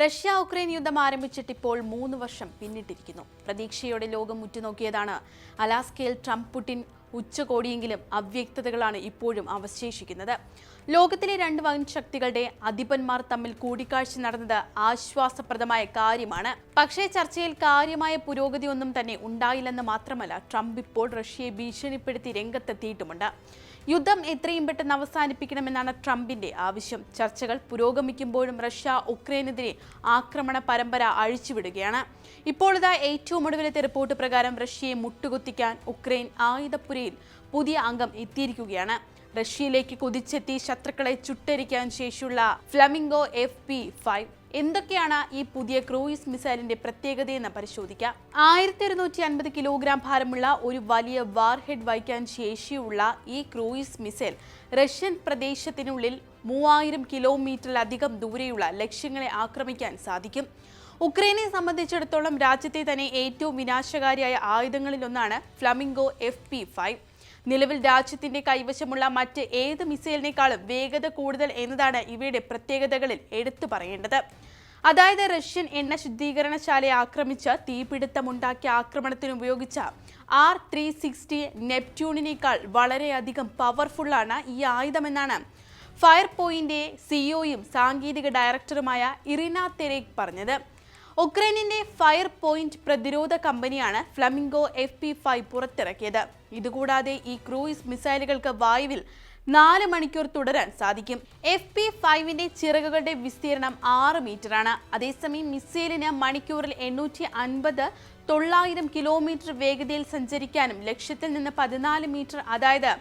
Russia Ukraine യുദ്ധം ആരംഭിച്ചിട്ട് ഇപ്പോൾ മൂന്ന് വർഷം പിന്നിട്ടിരിക്കുന്നു. പ്രതീക്ഷയോടെ ലോകം ഉറ്റുനോക്കിയതാണ്. അലാസ്കയിൽ ട്രംപ് പുടിൻ ഉച്ചകോടിയെങ്കിലും അവ്യക്തതകളാണ് ഇപ്പോഴും അവശേഷിക്കുന്നത്. ലോകത്തിലെ രണ്ട് വൻ ശക്തികളുടെ അധിപന്മാർ തമ്മിൽ കൂടിക്കാഴ്ച നടന്നത് ആശ്വാസപ്രദമായ കാര്യമാണ്. പക്ഷേ ചർച്ചയിൽ കാര്യമായ പുരോഗതി ഒന്നും തന്നെ ഉണ്ടായില്ലെന്ന് മാത്രമല്ല ട്രംപ് ഇപ്പോൾ റഷ്യയെ ഭീഷണിപ്പെടുത്തി രംഗത്തെത്തിയിട്ടുമുണ്ട്. യുദ്ധം എത്രയും പെട്ടെന്ന് അവസാനിപ്പിക്കണമെന്നാണ് ട്രംപിന്റെ ആവശ്യം. ചർച്ചകൾ പുരോഗമിക്കുമ്പോഴും റഷ്യ ഉക്രൈനെതിരെ ആക്രമണ പരമ്പര അഴിച്ചുവിടുകയാണ്. ഇപ്പോൾ ഇതാ ഏറ്റവും ഒടുവിലത്തെ റിപ്പോർട്ട് പ്രകാരം റഷ്യയെ മുട്ടുകുത്തിക്കാൻ ഉക്രൈൻ ആയുധപ്പുരയിൽ പുതിയ അംഗം എത്തിയിരിക്കുകയാണ്. റഷ്യയിലേക്ക് കുതിച്ചെത്തി ശത്രുക്കളെ ചുട്ടരിക്കാൻ ശേഷിയുള്ള ഫ്ലമിംഗോ എഫ് പി ഫൈവ് എന്തൊക്കെയാണ് ഈ പുതിയ ക്രൂയിസ് മിസൈലിന്റെ പ്രത്യേകതയെന്ന് പരിശോധിക്കാം. ആയിരത്തി ഇരുന്നൂറ്റി അൻപത് കിലോഗ്രാം ഭാരമുള്ള ഒരു വലിയ വാർഹെഡ് വഹിക്കാൻ ശേഷിയുള്ള ഈ ക്രൂയിസ് മിസൈൽ റഷ്യൻ പ്രദേശത്തിനുള്ളിൽ മൂവായിരം കിലോമീറ്ററിലധികം ദൂരെയുള്ള ലക്ഷ്യങ്ങളെ ആക്രമിക്കാൻ സാധിക്കും. ഉക്രൈനെ സംബന്ധിച്ചിടത്തോളം രാജ്യത്തെ തന്നെ ഏറ്റവും വിനാശകാരിയായ ആയുധങ്ങളിലൊന്നാണ് ഫ്ലമിംഗോ എഫ് പി ഫൈവ്. നിലവിൽ രാജ്യത്തിന്റെ കൈവശമുള്ള മറ്റ് ഏത് മിസൈലിനേക്കാളും വേഗത കൂടുതൽ എന്നതാണ് ഇവയുടെ പ്രത്യേകതകളിൽ എടുത്തു പറയേണ്ടത്. അതായത് റഷ്യൻ എണ്ണ ശുദ്ധീകരണശാലയെ ആക്രമിച്ച് തീപിടുത്തമുണ്ടാക്കിയ ആക്രമണത്തിന് ഉപയോഗിച്ച ആർ ത്രീ സിക്സ്റ്റി നെപ്റ്റ്യൂണിനേക്കാൾ വളരെയധികം പവർഫുള്ളാണ് ഈ ആയുധമെന്നാണ് ഫയർ പോയിന്റ് സിഇഒയും സാങ്കേതിക ഡയറക്ടറുമായ ഇറിന തെരേക് പറഞ്ഞത്. ഉക്രൈനിന്റെ ഫയർ പോയിന്റ് പ്രതിരോധ കമ്പനിയാണ് ഫ്ലമിംഗോ എഫ് പി ഫൈവ് പുറത്തിറക്കിയത്. ഇതുകൂടാതെ ഈ ക്രൂയിസ് മിസൈലുകൾക്ക് വായുവിൽ നാല് മണിക്കൂർ തുടരാൻ സാധിക്കും. എഫ് പി ഫൈവിന്റെ ചിറകുകളുടെ വിസ്തീർണം ആറ് മീറ്ററാണ്. അതേസമയം മിസൈലിന് മണിക്കൂറിൽ എണ്ണൂറ്റി അൻപത് തൊള്ളായിരം കിലോമീറ്റർ വേഗതയിൽ സഞ്ചരിക്കാനും ലക്ഷ്യത്തിൽ നിന്ന് പതിനാല് മീറ്റർ അതായത്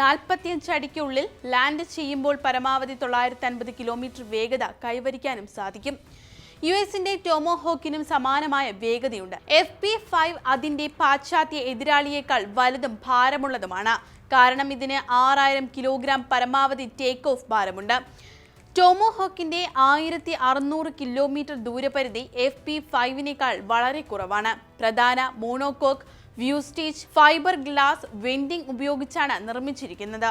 നാൽപ്പത്തിയഞ്ച് അടിക്കുള്ളിൽ ലാൻഡ് ചെയ്യുമ്പോൾ പരമാവധി തൊള്ളായിരത്തി അൻപത് കിലോമീറ്റർ വേഗത കൈവരിക്കാനും സാധിക്കും. യു എസിന്റെ ടോമോഹോക്കിനും സമാനമായ വേഗതയുണ്ട്. എഫ് പി ഫൈവ് അതിന്റെ പാശ്ചാത്യ എതിരാളിയേക്കാൾ വലുതും ഭാരമുള്ളതുമാണ്. കാരണം ഇതിന് ആറായിരം കിലോഗ്രാം പരമാവധി ടേക്ക് ഓഫ് ഭാരമുണ്ട്. ടോമോഹോക്കിന്റെ ആയിരത്തി അറുന്നൂറ് കിലോമീറ്റർ ദൂരപരിധി എഫ് പി ഫൈവിനേക്കാൾ വളരെ കുറവാണ്. പ്രധാന മോണോകോക്ക് വ്യൂസ്റ്റേജ് ഫൈബർ ഗ്ലാസ് വെൻഡിംഗ് ഉപയോഗിച്ചാണ് നിർമ്മിച്ചിരിക്കുന്നത്.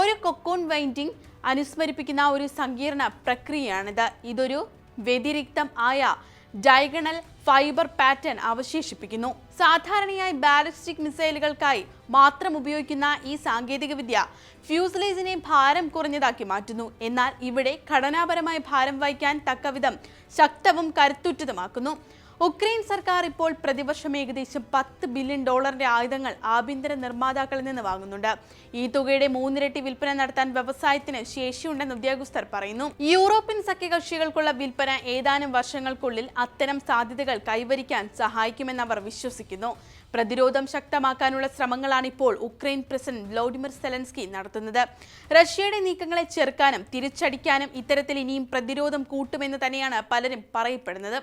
ഒരു കൊക്കോൺ വെൻഡിംഗ് അനുസ്മരിപ്പിക്കുന്ന ഒരു സങ്കീർണ പ്രക്രിയയാണിത്. ഇതൊരു വ്യതിരിക്തം ആയ ഡയഗണൽ ഫൈബർ പാറ്റേൺ അവശേഷിപ്പിക്കുന്നു. സാധാരണയായി ബാലിസ്റ്റിക് മിസൈലുകൾക്കായി മാത്രം ഉപയോഗിക്കുന്ന ഈ സാങ്കേതികവിദ്യ ഫ്യൂസലേജിനെ ഭാരം കുറഞ്ഞതാക്കി മാറ്റുന്നു. എന്നാൽ ഇവിടെ ഘടനാപരമായ ഭാരം വഹിക്കാൻ തക്കവിധം ശക്തവും കരുത്തുറ്റതുമാക്കുന്നു. ഉക്രൈൻ സർക്കാർ ഇപ്പോൾ പ്രതിവർഷം ഏകദേശം പത്ത് ബില്യൺ ഡോളറിന്റെ ആയുധങ്ങൾ ആഭ്യന്തര നിർമ്മാതാക്കളിൽ നിന്ന് വാങ്ങുന്നുണ്ട്. ഈ തുകയുടെ മൂന്നിരട്ടി വിൽപ്പന നടത്താൻ വ്യവസായത്തിന് ശേഷിയുണ്ടെന്ന് ഉദ്യോഗസ്ഥർ പറയുന്നു. യൂറോപ്യൻ സഖ്യകക്ഷികൾക്കുള്ള വിൽപ്പന ഏതാനും വർഷങ്ങൾക്കുള്ളിൽ അത്തരം സാധ്യതകൾ കൈവരിക്കാൻ സഹായിക്കുമെന്ന് അവർ വിശ്വസിക്കുന്നു. പ്രതിരോധം ശക്തമാക്കാനുള്ള ശ്രമങ്ങളാണ് ഇപ്പോൾ ഉക്രൈൻ പ്രസിഡന്റ് വ്ളോഡിമിർ സെലൻസ്കി നടത്തുന്നത്. റഷ്യയുടെ നീക്കങ്ങളെ ചെറുക്കാനും തിരിച്ചടിക്കാനും ഇത്തരത്തിൽ ഇനിയും പ്രതിരോധം കൂട്ടുമെന്ന് തന്നെയാണ് പലരും പറയപ്പെടുന്നത്.